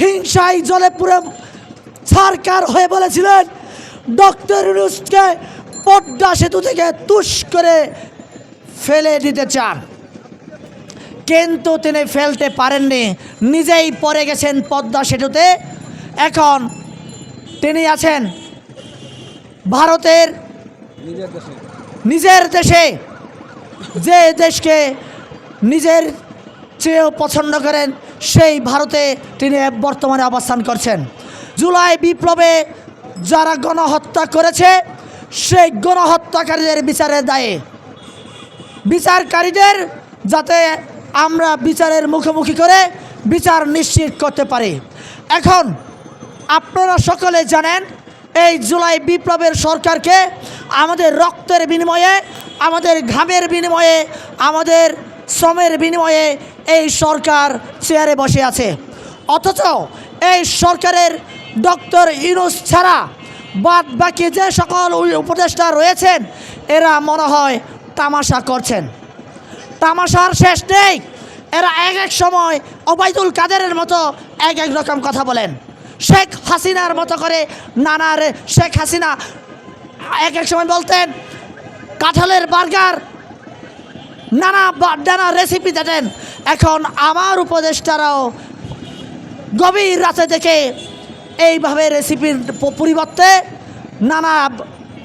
হিংসায় জলে পুরো সরকার হয়ে বলেছিলেন, ডক্টর ইউনুসকে পদ্মা সেতু থেকে তুষ করে ফেলে দিতে চান। কিন্তু তিনি ফেলতে পারেননি, নিজেই পড়ে গেছেন পদ্মা সেতুতে। এখন তিনি আছেন ভারতের নিজের দেশে। যে দেশকে নিজের চেয়েও পছন্দ করেন সেই ভারতে তিনি বর্তমানে অবস্থান করছেন। জুলাই বিপ্লবে যারা গণহত্যা করেছে, সেই গণহত্যাকারীদের বিচারের দায়ে। বিচারকারীদের যাতে আমরা বিচারের মুখোমুখি করে বিচার নিশ্চিত করতে পারি। এখন আপনারা সকলে জানেন, এই জুলাই বিপ্লবের সরকারকে আমাদের রক্তের বিনিময়ে, আমাদের ঘামের বিনিময়ে, আমাদের শ্রমের বিনিময়ে এই সরকার চেয়ারে বসে আছে। অথচ এই সরকারের ডক্টর ইউনুস ছাড়া বাদ বাকি যে সকল উপদেষ্টা রয়েছেন, এরা মনে হয় তামাশা করছেন। তামাশার শেষ নেই। এরা এক এক সময় ওবায়দুল কাদেরের মতো এক এক রকম কথা বলেন। শেখ হাসিনার মতো করে নানার শেখ হাসিনা এক এক সময় বলতেন, কাঁঠালের বার্গার নানা নানা রেসিপি দিতেন এখন আমার উপদেষ্টারাও গভীর রাতে দেখে এইভাবে রেসিপির পরিবর্তে নানা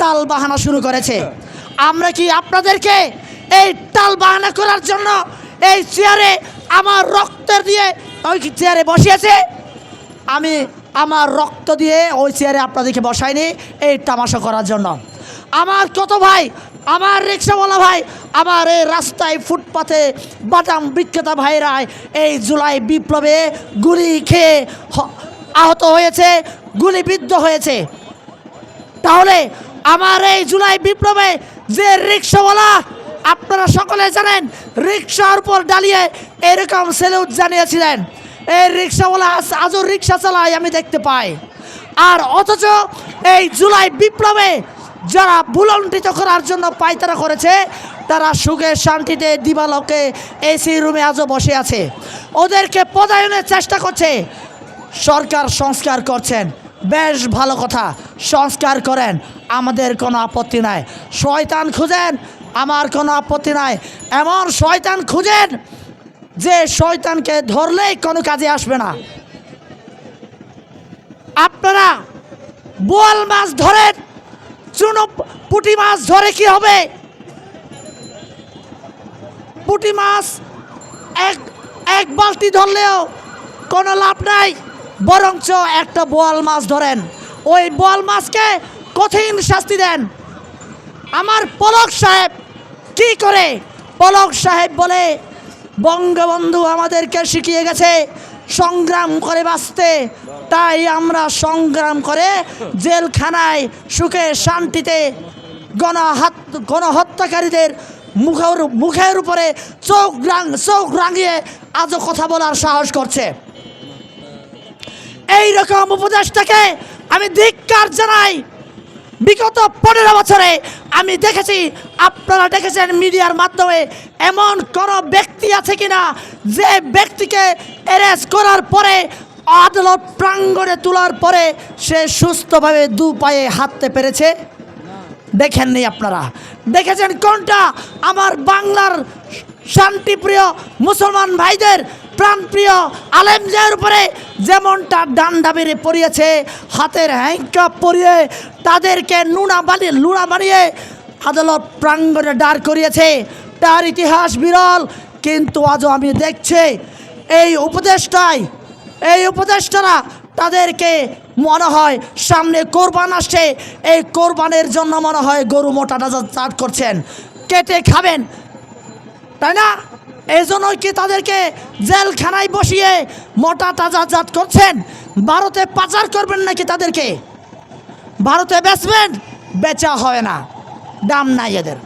তাল বাহানা শুরু করেছে। আমরা কি আপনাদেরকে এই তাল বাহানা করার জন্য এই চেয়ারে আমার রক্তের দিয়ে ওই চেয়ারে বসিয়েছে? আমি আমার রক্ত দিয়ে ওই চেয়ারে আপনাদেরকে বসাইনি এই তামাশা করার জন্য। আমার কত ভাই, আমার রিক্সাওয়ালা ভাই আমার এই রাস্তায় ফুটপাথে বাদাম বিক্রেতা ভাইরা এই জুলাই বিপ্লবে গুলি খেয়ে আহত হয়েছে গুলিবিদ্ধ হয়েছে। তাহলে আমার এই জুলাই বিপ্লবে যে রিক্সাওয়ালা, আপনারা সকলে জানেন, রিক্সার উপর ডালিয়ে এরকম সেলুট জানিয়েছিলেন। এই রিক্সাওয়ালা আজ- আজও রিক্সা চালায়, আমি দেখতে পাই। আর অথচ এই জুলাই বিপ্লবে যারা বুলন্ডিত করার জন্য পায়তারা করেছে তারা সুখে শান্তিতে দিবালোকে এসি রুমে আজও বসে আছে। ওদেরকে পদায়নের চেষ্টা করছে। সরকার সংস্কার করছেন। বেশ ভালো কথা। সংস্কার করেন। আমাদের কোনো আপত্তি নাই। শয়তান খুঁজেন। আমার কোনো আপত্তি নাই। এমন শয়তান খুঁজেন যে শয়তানকে ধরলেই কোনো কাজে আসবে না। আপনারা বোয়াল মাছ ধরেন। চুনো পুঁটি মাছ ধরে কি হবে? পুঁটি মাছ এক এক বালতি ধরলেও কোনো লাভ নাই, বরঞ্চ একটা বোয়াল মাছ ধরেন। ওই বোয়াল মাছকে কঠিন শাস্তি দেন। আমার পলক সাহেব কি করে? পলক সাহেব বলে, বঙ্গবন্ধু আমাদেরকে শিখিয়ে গেছে সংগ্রাম করে বাঁচতে। তাই আমরা সংগ্রাম করে জেলখানায় সুখে শান্তিতে গণহাত, গণহত্যাকারীদের মুখের মুখের উপরে চোখ রাং চোখ রাঙিয়ে আজও কথা বলার সাহস করছে। এই রকম উপদেশটাকে আমি ধিক্কার জানাই। বিগত পনেরো বছরে আমি দেখেছি, আপনারা দেখেছেন মিডিয়ার মাধ্যমে এমন কোন ব্যক্তি আছে কিনা যে ব্যক্তিকে অ্যারেস্ট করার পরে, আদালত প্রাঙ্গণে তোলার পরে সে সুস্থভাবে দু পায়ে হাঁটতে পেরেছে। দেখেননি আপনারা। দেখেছেন কোনটা? আমার বাংলার শান্তিপ্রিয় মুসলমান ভাইদের প্রাণপ্রিয় আলেমদের উপরে যেমনটা ডান্ডা বেড়ে পড়িয়েছে, হাতের হ্যাঙ্কা পরিয়ে তাদেরকে নুনা বানিয়ে লুনা বানিয়ে আদালত প্রাঙ্গণে দাঁড় করিয়েছে। তার ইতিহাস বিরল, কিন্তু আজও আমি দেখছি, এই উপদেশটাই এই উপদেষ্টারা তাদেরকে মনে হয় সামনে কোরবান আসছে। এই কোরবানের জন্য মনে হয় গরু মোটা তাজা চাট করছেন। কেটে খাবেন। তাই না? এই জন্যই কি তাদেরকে জেলখানায় বসিয়ে মোটা তাজা জাত করছেন? ভারতে পাচার করবেন নাকি তাদেরকে? ভারতে বেচবেন? বেচা হয় না। দাম নাই এদের।